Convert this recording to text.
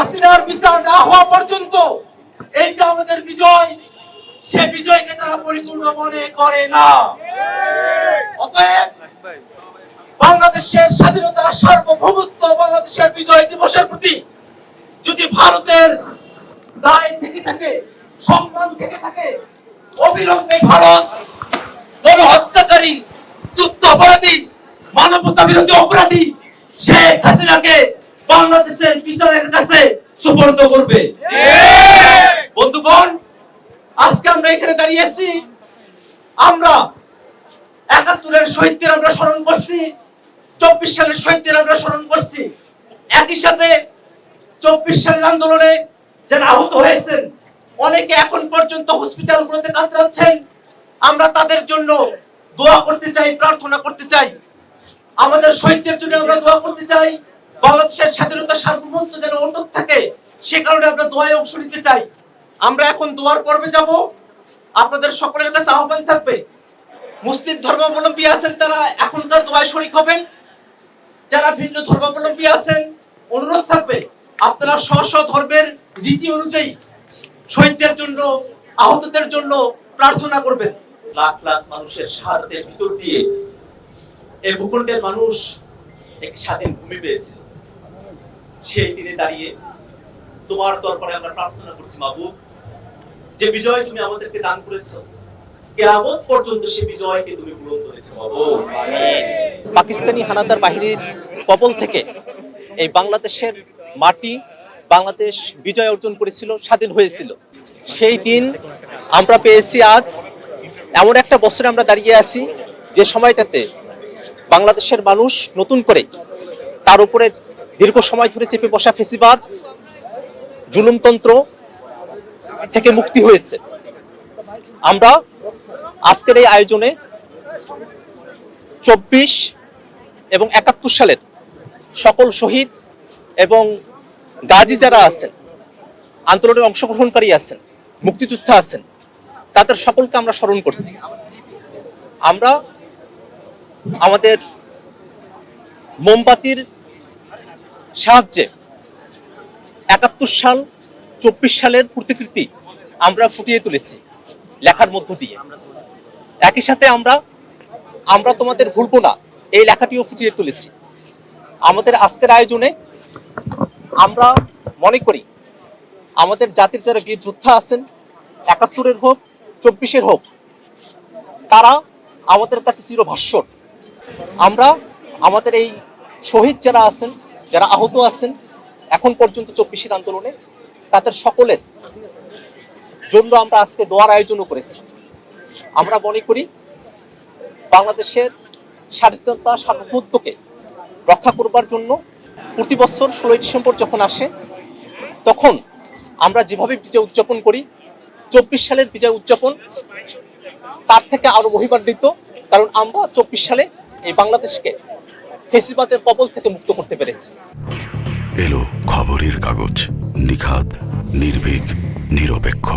হাসিনার বিচার না হওয়া পর্যন্ত এই যে আমাদের বিজয়, সে বিজয়কে তারা পরিপূর্ণ মনে করে না। বাংলাদেশের স্বাধীনতা সার্বভৌমত্ব বাংলাদেশের বিজয় দিবসের প্রতি যদি ভারতের দায় থেকে থাকে, সম্মান থেকে থাকে, অবিলম্বে ভারত বড় গণহত্যাকারী যুদ্ধ অপরাধী মানবতা বিরোধী অপরাধী শেখ হাসিনাকে বাংলাদেশের বিচারের কাছে সুপর্দ করবে। বন্ধুগণ আজকে আমরা এখানে দাঁড়িয়েছি আমরা একাত্তরের শহীদদের আমরা স্মরণ করছি চব্বিশ সালের শহীদদের আমরা স্মরণ করছি। একই সাথে চব্বিশ সালের আন্দোলনে যারা আহত হয়েছেন অনেকে এখন পর্যন্ত হসপিটাল হসপিটালগুলোতে কাতরাচ্ছেন। আমরা তাদের জন্য দোয়া করতে চাই প্রার্থনা করতে চাই। আমাদের শহীদদের জন্য আমরা দোয়া করতে চাই। বাংলাদেশের স্বাধীনতা সার্বভৌমত্ব যেন অটুট থাকে, সে কারণে আমরা দোয়ায় অংশ নিতে চাই। আমরা এখন দোয়ার পর্বে যাব। আপনাদের সকলের কাছে আহ্বান থাকবে, মুসলিম ধর্মাবলম্বী আছেন তারা, এখনকার দোয়ায় শরিক হবেন। যারা ভিন্ন ধর্মাবলম্বী আছেন, অনুরোধ থাকবে, আপনারা স্ব স্ব ধর্মের রীতি অনুযায়ী শহীদদের জন্য, আহতদের জন্য প্রার্থনা করবেন। লাখ লাখ মানুষের শাহাদাতের ভিতর দিয়ে এই ভূখণ্ডের মানুষ এক স্বাধীন ভূমি পেয়েছিল সেই দিনে দাঁড়িয়ে তোমার দরবারে আমরা প্রার্থনা করছি মাবুদ যে বিজয় তুমি আমাদেরকে দান করেছ, কেয়ামত পর্যন্ত সেই বিজয়কে তুমি রেখে পাবো পাকিস্তানি হানাদার বাহিনীর কবল থেকে এই বাংলাদেশের মাটি, বাংলাদেশ বিজয় অর্জন করেছিল, স্বাধীন হয়েছিল। সেই দিন আমরা পেয়েছি আজ, এমন একটা বছরে আমরা দাঁড়িয়ে আছি, যে সময়টাতে বাংলাদেশের মানুষ নতুন করে তার উপরে দীর্ঘ সময় ধরে চেপে বসা ফেসিবাদ, জুলুমতন্ত্র থেকে মুক্তি হয়েছে। আমরা আজকের এই আয়োজনে চব্বিশ এবং একাত্তর সালের সকল শহীদ এবং গাজী যারা আছেন, আন্দোলনে অংশগ্রহণকারী আছেন, মুক্তিযোদ্ধা আছেন, তাদের সকলকে আমরা স্মরণ করছি। আমরা আমাদের মোমবাতির সাহায্যে একাত্তর সাল, চব্বিশ সালের প্রতিকৃতি আমরা ফুটিয়ে তুলেছি লেখার মধ্য দিয়ে। একই সাথে আমরা আমরা তোমাদের ভুলবো না, এই লেখাটিও ফুটিয়ে তুলেছি। আমাদের আজকের আয়োজনে আমরা মনে করি, আমাদের জাতির যারা বীর যোদ্ধা আছেন, একাত্তরের হোক, চব্বিশের হোক, তারা আমাদের কাছে চিরভাস্বর আমরা আমাদের এই শহীদ যারা আছেন যারা আহত আছেন, এখন পর্যন্ত চব্বিশের আন্দোলনে, তাদের সকলের জন্য আমরা আজকে দোয়ার আয়োজনও করেছি। আমরা মনে করি বাংলাদেশের স্বাধীনতা সার্বভৌমত্বকে রক্ষা করবার জন্য প্রতি বছর ষোলোই ডিসেম্বর যখন আসে, তখন আমরা যেভাবে বিজয় উদযাপন করি, চব্বিশ সালের বিজয় উদযাপন তার থেকে আরও মহিমান্বিত কারণ আমরা চব্বিশ সালে এই বাংলাদেশকে ফেসিবাদের কবল থেকে মুক্ত করতে পেরেছি। এলো খবরের কাগজ নিখাত নির্ভীক নিরপেক্ষ।